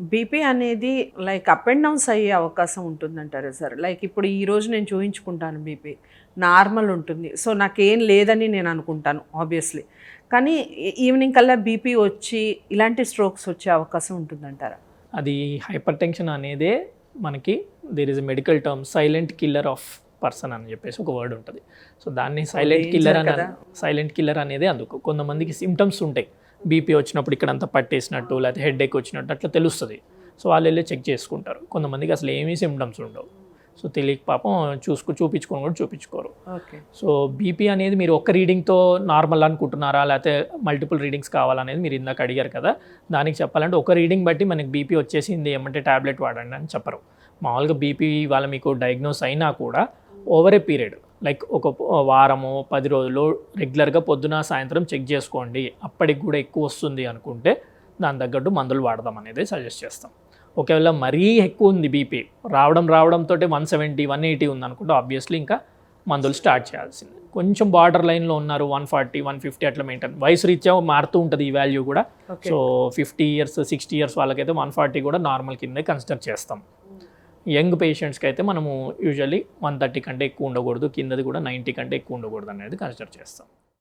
BP అనేది like up and downs అయ్యే అవకాశం ఉంటుందంటారా సార్? లైక్ ఇప్పుడు ఈ రోజు నేను చూపించుకుంటాను బీపీ. నార్మల్ ఉంటుంది. సో నాకేం లేదని నేను అనుకుంటాను ఆబ్వియస్లీ. కానీ ఈవినింగ్ కల్లా బీపీ వచ్చి ఇలాంటి స్ట్రోక్స్ వచ్చే అవకాశం ఉంటుందంటారా? అది హైపర్ టెన్షన్ అనేదే మనకి there is a medical term silent killer of person అని చెప్పేసి ఒక వర్డ్ ఉంటుంది. సో దాన్ని సైలెంట్ కిల్లర్ అని. సైలెంట్ కిల్లర్ అనేది అందుకు. కొంతమందికి సిమ్టమ్స్ ఉంటాయి. బీపీ వచ్చినప్పుడు ఇక్కడ అంతా పట్టేసినట్టు లేకపోతే హెడ్ ఎక్ వచ్చినట్టు అట్లా తెలుస్తుంది. సో వాళ్ళు వెళ్ళి చెక్ చేసుకుంటారు. కొంతమందికి అసలు ఏమీ సిమ్టమ్స్ ఉండవు. సో తెలియక పాపం చూసుకు చూపించుకొని కూడా చూపించుకోరు. ఓకే. సో బీపీ అనేది మీరు ఒక్క రీడింగ్తో నార్మల్ అనుకుంటున్నారా లేకపోతే మల్టిపుల్ రీడింగ్స్ కావాలనేది మీరు ఇందాక అడిగారు కదా దానికి చెప్పాలంటే ఒక రీడింగ్ బట్టి మనకి బీపీ వచ్చేసింది ఏమంటే ట్యాబ్లెట్ వాడండి అని చెప్పరు. మామూలుగా బీపీ వాళ్ళ మీకు డయాగ్నోస్ అయినా కూడా ఓవర్ ఏ పీరియడ్ లైక్ ఒక వారము పది రోజులు రెగ్యులర్గా పొద్దున సాయంత్రం చెక్ చేసుకోండి. అప్పటికి కూడా ఎక్కువ వస్తుంది అనుకుంటే దాని తగ్గట్టు మందులు వాడదాం అనేది సజెస్ట్ చేస్తాం. ఒకవేళ మరీ ఎక్కువ ఉంది బీపీ రావడం రావడంతో వన్ సెవెంటీ వన్ ఎయిటీ ఉంది అనుకుంటే ఆబ్వియస్లీ ఇంకా మందులు స్టార్ట్ చేయాల్సింది. కొంచెం బార్డర్ లైన్లో ఉన్నారు వన్ ఫార్టీ వన్ ఫిఫ్టీ అట్లా మెయింటైన్ వయసు రీత్యా మారుతూ ఉంటుంది ఈ వాల్యూ కూడా. So fifty years sixty years వాళ్ళకైతే వన్ ఫార్టీ కూడా నార్మల్ కిందే కన్సిడర్ చేస్తాం. యంగ్ పేషెంట్స్కి అయితే మనము యూజువల్లీ వన్ థర్టీ కంటే ఎక్కువ ఉండకూడదు కిందది కూడా నైంటీ కంటే ఎక్కువ ఉండకూడదు అనేది కన్సిడర్ చేస్తాం.